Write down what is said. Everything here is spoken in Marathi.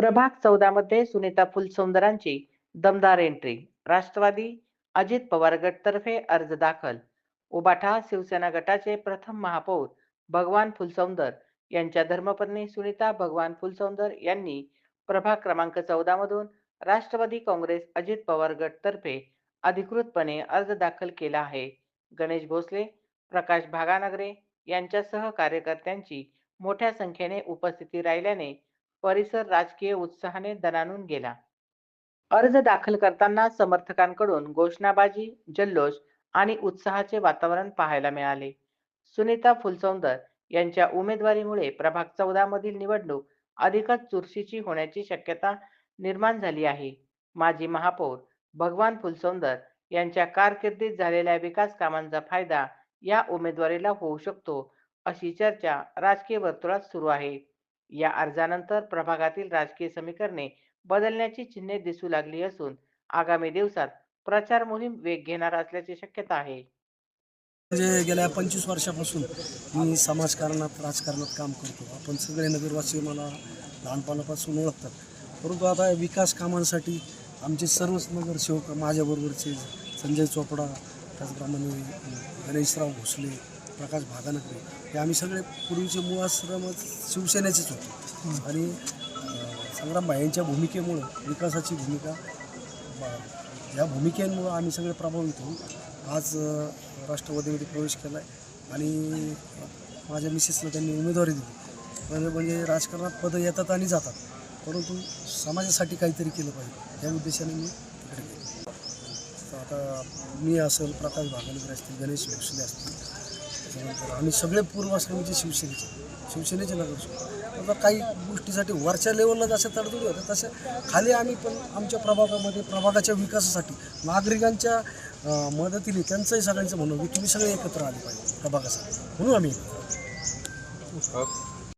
प्रभाग चौदा मध्ये सुनीता फुलसुंदरांची दमदार एंट्री राष्ट्रवादी अजित पवार गटतर्फे अर्ज दाखल. उबाठा शिवसेना गटाचे प्रथम महापौर भगवान फुलसौंदर यांच्या धर्मपत्नी सुनीता भगवान फुलसौंदर यांनी प्रभाग क्रमांक चौदा मधून राष्ट्रवादी काँग्रेस अजित पवार गटतर्फे अधिकृतपणे अर्ज दाखल केला आहे. गणेश भोसले प्रकाश भागानगरे यांच्यासह कार्यकर्त्यांची मोठ्या संख्येने उपस्थिती राहिल्याने परिसर राजकीय उत्साहाने दणाणून गेला. अर्ज दाखल करताना समर्थकांकडून घोषणाबाजी जल्लोष आणि उत्साहाचे वातावरण पाहायला मिळाले. सुनीता फुलसौंदर यांच्या उमेदवारीमुळे प्रभाग चौदा मधील निवडणूक अधिकच चुरशीची होण्याची शक्यता निर्माण झाली आहे. माजी महापौर भगवान फुलसौंदर यांच्या कारकिर्दीत झालेल्या विकास कामांचा फायदा या उमेदवारीला होऊ शकतो अशी चर्चा राजकीय वर्तुळात सुरू आहे. या अर्जानंतर प्रभागातील राजकीय समीकरणे बदलण्याची चिन्हे दिसू लागली असून आगामी दिवसात प्रचार मोहीम वेग घेणार असल्याची शक्यता आहे. म्हणजे गेल्या पंचवीस वर्षापासून मी समाजकारणात राजकारणात काम करतो. आपण सगळे नगरवासी मला लहानपणापासून ओळखतात. परंतु आता विकास कामांसाठी आमचे सर्वच नगरसेवक माझ्याबरोबरचे संजय चोपडा त्याचप्रमाणे गणेशराव भोसले प्रकाश भागानगरे. हे आम्ही सगळे पूर्वीचे मूळ आश्रमच शिवसेनेचेच होते. आणि अं, संग्राम भाईंच्या भूमिकेमुळं विकासाची भूमिका या भूमिकेमुळं आम्ही सगळे प्रभावित होऊन आज राष्ट्रवादीमध्ये प्रवेश केला आहे आणि माझ्या मिसेसला त्यांनी उमेदवारी दिली. म्हणजे म्हणजे राजकारणात पदं येतात आणि जातात. परंतु समाजासाठी काहीतरी केलं पाहिजे. या उद्देशाने मी तिकडे गेलो. तर आता मी असेल प्रकाश भागानगर असतील गणेश भोसले असतील त्याच्यानंतर आम्ही सगळे पूर्वाश्रमीचे शिवसेनेचे शिवसेनेचे नगर आता काही गोष्टीसाठी वरच्या लेवलला जशा तडजोडी होत्या तशा खाली आम्ही पण आमच्या प्रभागामध्ये प्रभागाच्या विकासासाठी नागरिकांच्या मदतीने त्यांचंही सगळ्यांचं म्हणून की तुम्ही सगळे एकत्र आले पाहिजे प्रभागासाठी. म्हणून आम्ही एकत्र